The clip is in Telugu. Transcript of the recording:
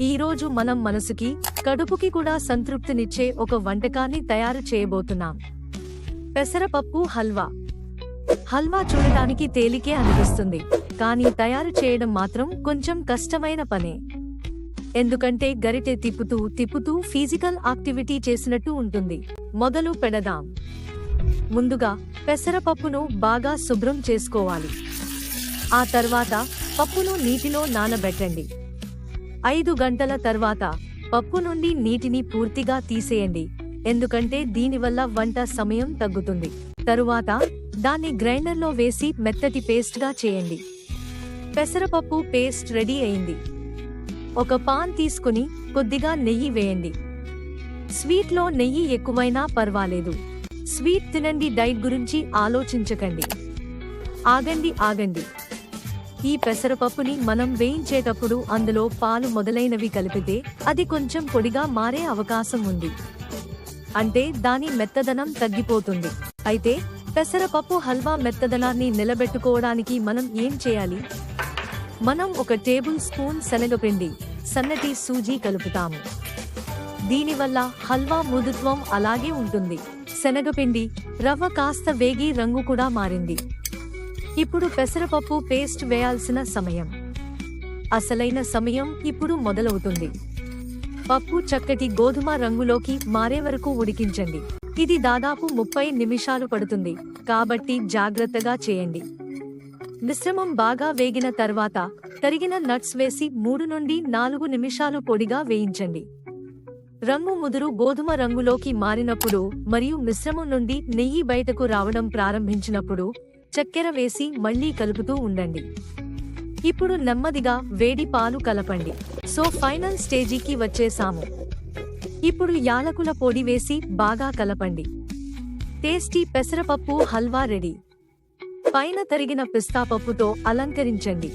ఈరోజు మనం మనసుకి కడుపుకి కూడా సంతృప్తినిచ్చే ఒక వంటకాన్ని తయారు చేయబోతున్నాం. పెసరపప్పు హల్వా. హల్వా చూడటానికి తేలికే అనిపిస్తుంది కానీ తయారు చేయడం మాత్రం కొంచెం కష్టమైన పనే. ఎందుకంటే గరిటె తిప్పుతూ తిప్పుతూ ఫిజికల్ యాక్టివిటీ చేసినట్టు ఉంటుంది. మొదలు పెడదాం. ముందుగా పెసరపప్పును బాగా శుభ్రం చేసుకోవాలి. ఆ తర్వాత పప్పును నీటిలో నానబెట్టండి. ఐదు గంటల తర్వాత పప్పు నుండి నీటిని పూర్తిగా తీసేయండి. ఎందుకంటే దీనివల్ల వంట సమయం తగ్గుతుంది. తరువాత దాన్ని గ్రైండర్లో వేసి మెత్తటి పేస్ట్గా చేయండి. పెసరపప్పు పేస్ట్ రెడీ అయింది. ఒక పాన్ తీసుకుని కొద్దిగా నెయ్యి వేయండి. స్వీట్లో నెయ్యి ఎక్కువైనా పర్వాలేదు. స్వీట్ తినండి డైట్ గురించి ఆలోచించకండి. ఆగండి ఆగండి. ఈ పెసరపప్పుని మనం వేయించేటప్పుడు అందులో పాలు మొదలైనవి కలిపితే అది కొంచెం పొడిగా మారే అవకాశం ఉంది. అంటే దాని మెత్తదనం తగ్గిపోతుంది. అయితే పెసరపప్పు హల్వా మెత్తదనాన్ని నిలబెట్టుకోవడానికి మనం ఏం చేయాలి? మనం ఒక టేబుల్ స్పూన్ శనగపిండి సన్నటి సూజీ కలుపుతాము. దీనివల్ల హల్వా మృదుత్వం అలాగే ఉంటుంది. శనగపిండి రవ్వ కాస్త వేగి రంగు కూడా మారింది. ఇప్పుడు పెసరపప్పు పేస్ట్ వేయాల్సిన సమయం. అసలైన సమయం ఇప్పుడు మొదలవుతుంది. పప్పు చక్కటి గోధుమ రంగులోకి మారే వరకు ఉడికించండి. ఇది దాదాపు ముప్పై నిమిషాలు పడుతుంది. కాబట్టి జాగ్రత్తగా చేయండి. మిశ్రమం బాగా వేగిన తర్వాత తరిగిన నట్స్ వేసి మూడు నుండి నాలుగు నిమిషాలు పొడిగా వేయించండి. రంగు ముదురు గోధుమ రంగులోకి మారినప్పుడు మరియు మిశ్రమం నుండి నెయ్యి బయటకు రావడం ప్రారంభించినప్పుడు చక్కెర వేసి మళ్ళీ కలుపుతూ ఉండండి. ఇప్పుడు నెమ్మదిగా వేడి పాలు కలపండి. సో ఫైనల్ స్టేజీకి వచ్చేసాము. ఇప్పుడు యాలకుల పొడి వేసి బాగా కలపండి. టేస్టీ పెసరపప్పు హల్వా రెడీ. పైన తరిగిన పిస్తా పప్పుతో అలంకరించండి.